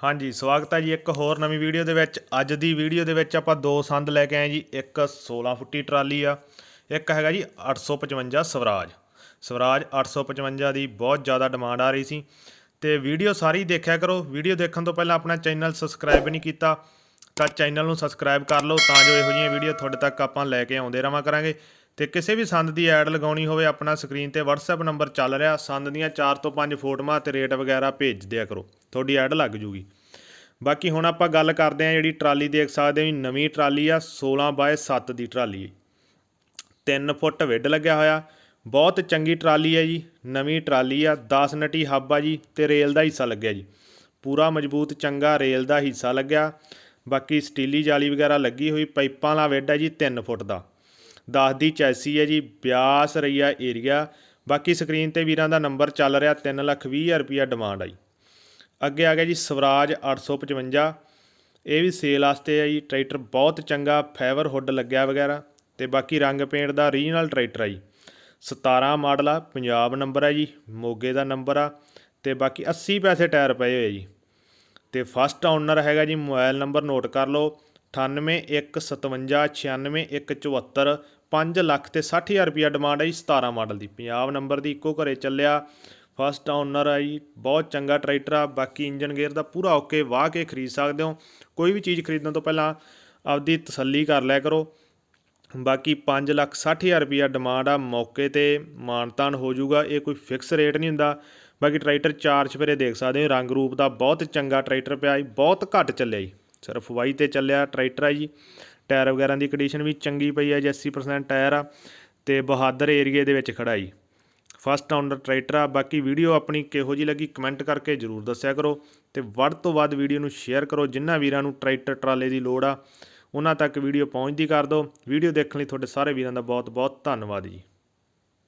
ਹਾਂਜੀ, ਸਵਾਗਤ ਹੈ ਜੀ ਇੱਕ ਹੋਰ ਨਵੀਂ ਵੀਡੀਓ ਦੇ ਵਿੱਚ। ਅੱਜ ਦੀ ਵੀਡੀਓ ਦੇ ਵਿੱਚ ਆਪਾਂ ਦੋ ਸੰਦ ਲੈ ਕੇ ਆਏ ਜੀ, ਇੱਕ 16 ਫੁੱਟੀ ਟਰਾਲੀ ਆ, ਇੱਕ ਹੈਗਾ ਜੀ 855 ਸਵਰਾਜ। ਸਵਰਾਜ 855 ਦੀ ਬਹੁਤ ਜ਼ਿਆਦਾ ਡਿਮਾਂਡ ਆ ਰਹੀ ਸੀ। ਤੇ ਵੀਡੀਓ ਸਾਰੀ ਦੇਖਿਆ ਕਰੋ। ਵੀਡੀਓ ਦੇਖਣ ਤੋਂ ਪਹਿਲਾਂ ਆਪਣਾ ਚੈਨਲ ਸਬਸਕ੍ਰਾਈਬ ਨਹੀਂ ਕੀਤਾ, ਤਾਂ ਚੈਨਲ ਨੂੰ ਸਬਸਕ੍ਰਾਈਬ ਕਰ ਲਓ, ਤਾਂ ਜੋ ਇਹੋ ਜਿਹੀਆਂ ਵੀਡੀਓ ਤੁਹਾਡੇ ਤੱਕ ਆਪਾਂ ਲੈ ਕੇ ਆਉਂਦੇ ਰਵਾਂ ਕਰਾਂਗੇ। ਤੇ ਕਿਸੇ ਵੀ ਸੰਦ ਦੀ ਐਡ ਲਗਾਉਣੀ ਹੋਵੇ, ਆਪਣਾ ਸਕਰੀਨ ਤੇ WhatsApp ਨੰਬਰ ਚੱਲ ਰਿਹਾ। ਸੰਦ ਦੀਆਂ 4 ਤੋਂ 5 ਫੋਟੋਆਂ ਤੇ ਰੇਟ ਵਗੈਰਾ ਭੇਜ ਦਿਆ ਕਰੋ। ਤੁਹਾਡੀ ਐਡ ਲੱਗ ਜੂਗੀ। ਬਾਕੀ ਹੁਣ ਆਪਾਂ ਗੱਲ ਕਰਦੇ ਹਾਂ ਜਿਹੜੀ ਟਰਾਲੀ ਦੇਖ ਸਕਦੇ ਹੋ ਨਵੀਂ ਟਰਾਲੀ ਆ 16 ਬਾਏ 7 ਦੀ ਟਰਾਲੀ ਹੈ। 3 ਫੁੱਟ ਵਿੱਡ ਲੱਗਿਆ ਹੋਇਆ। ਬਹੁਤ ਚੰਗੀ ਟਰਾਲੀ ਹੈ ਜੀ, ਨਵੀਂ ਟਰਾਲੀ ਆ 10 ਨਟੀ ਹੱਬ ਆ ਜੀ, ਤੇ ਰੇਲ ਦਾ ਹਿੱਸਾ ਲੱਗਿਆ ਜੀ। ਪੂਰਾ ਮਜ਼ਬੂਤ, ਚੰਗਾ ਰੇਲ ਦਾ ਹਿੱਸਾ ਲੱਗਿਆ। ਬਾਕੀ ਸਟੀਲੀ ਜਾਲੀ ਵਗੈਰਾ ਲੱਗੀ ਹੋਈ, ਪਾਈਪਾਂ ਵਾਲਾ ਵਿੱਡ ਹੈ ਜੀ 3 ਫੁੱਟ ਦਾ। 10 ਦੀ ਚੈਸੀ ਹੈ ਜੀ, ਬਿਆਸ ਰਈਆ ਏਰੀਆ। ਬਾਕੀ ਸਕਰੀਨ ਤੇ ਵੀਰਾਂ ਦਾ ਨੰਬਰ ਚੱਲ ਰਿਹਾ 3 ਲੱਖ 20 ਹਜ਼ਾਰ ਰੁਪਿਆ ਡਿਮਾਂਡ ਆਈ ਅੱਗੇ ਆ ਗਿਆ ਜੀ, ਸਵਰਾਜ 855 ਇਹ ਵੀ ਸੇਲ ਵਾਸਤੇ ਹੈ ਜੀ, ਟਰੈਕਟਰ ਬਹੁਤ ਚੰਗਾ, ਫਾਈਬਰ ਹੁੱਡ ਲੱਗਿਆ ਵਗੈਰਾ। ਤੇ ਬਾਕੀ ਰੰਗ ਪੇਂਟ ਦਾ ਰੀਜਨਲ ਟਰੈਕਟਰ ਆ ਜੀ। 17 ਮਾਡਲ ਆ, ਪੰਜਾਬ ਨੰਬਰ ਹੈ ਜੀ, ਮੋਗੇ ਦਾ ਨੰਬਰ ਆ। ਤੇ ਬਾਕੀ 80 ਪੈਸੇ ਟਾਇਰ ਪਏ ਹੋਏ ਜੀ। ਤੇ ਫਸਟ ਓਨਰ ਹੈਗਾ ਜੀ, ਮੋਬਾਈਲ ਨੰਬਰ ਨੋਟ ਕਰ ਲਓ। 9815596174 5 ਲੱਖ ਤੇ 60000 ਰੁਪਿਆ ਡਿਮਾਂਡ ਹੈ ਜੀ 17 ਮਾਡਲ ਦੀ। ਪੰਜਾਬ ਨੰਬਰ ਦੀ ਇੱਕੋ ਘਰੇ ਚੱਲਿਆ। ਫਸਟ ਓਨਰ ਆ ਜੀ, ਬਹੁਤ ਚੰਗਾ ਟਰੈਕਟਰ ਆ, ਬਾਕੀ ਇੰਜਨ ਗੇਅਰ ਦਾ ਪੂਰਾ ਓਕੇ ਵਾਹ ਕੇ ਖਰੀਦ ਸਕਦੇ ਹੋ। ਕੋਈ ਵੀ ਚੀਜ਼ ਖਰੀਦਣ ਤੋਂ ਪਹਿਲਾਂ ਆਪਦੀ ਤਸੱਲੀ ਕਰ ਲਿਆ ਕਰੋ। ਬਾਕੀ 5 ਲੱਖ 60000 ਰੁਪਿਆ ਡਿਮਾਂਡ ਆ, ਮੌਕੇ ਤੇ ਮਾਨਤਾਨ ਹੋ ਜਾਊਗਾ, ਇਹ ਕੋਈ ਫਿਕਸ ਰੇਟ ਨਹੀਂ ਹੁੰਦਾ। ਬਾਕੀ ਟਰੈਕਟਰ ਚਾਰ ਚਫੇਰੇ ਦੇਖ ਸਕਦੇ ਹੋ, ਰੰਗ ਰੂਪ ਦਾ ਬਹੁਤ ਚੰਗਾ ਟਰੈਕਟਰ ਪਿਆ ਜੀ, ਬਹੁਤ ਘੱਟ ਚੱਲਿਆ ਜੀ। ਸਿਰਫ ਵਾਈ ਤੇ ਚੱਲਿਆ ਟਰੈਕਟਰ ਆ ਜੀ। ਟਾਇਰ ਵਗੈਰਾ ਦੀ ਕੰਡੀਸ਼ਨ ਵੀ ਚੰਗੀ ਪਈ ਹੈ ਜੀ 80% ਟਾਇਰ ਆ ਤੇ ਬਹਾਦਰ ਏਰੀਏ ਦੇ ਵਿੱਚ ਖੜਾ ਜੀ। ਫਸਟ ਓਨਰ ਟਰੈਕਟਰ ਆ, ਬਾਕੀ ਵੀਡੀਓ ਆਪਣੀ ਕਿਹੋ ਜੀ ਲੱਗੀ ਕਮੈਂਟ ਕਰਕੇ ਜਰੂਰ ਦੱਸਿਆ ਕਰੋ ਤੇ ਵੱਧ ਤੋਂ ਵੱਧ ਵੀਡੀਓ ਨੂੰ ਸ਼ੇਅਰ ਕਰੋ ਜਿਨ੍ਹਾਂ ਵੀਰਾਂ ਨੂੰ ਟਰੈਕਟਰ ਟਰਾਲੇ ਦੀ ਲੋੜ ਆ, ਉਹਨਾਂ ਤੱਕ ਵੀਡੀਓ ਪਹੁੰਚਦੀ ਕਰ ਦਿਓ। ਵੀਡੀਓ ਦੇਖਣ ਲਈ ਤੁਹਾਡੇ ਸਾਰੇ ਵੀਰਾਂ ਦਾ ਬਹੁਤ ਬਹੁਤ ਧੰਨਵਾਦ ਜੀ।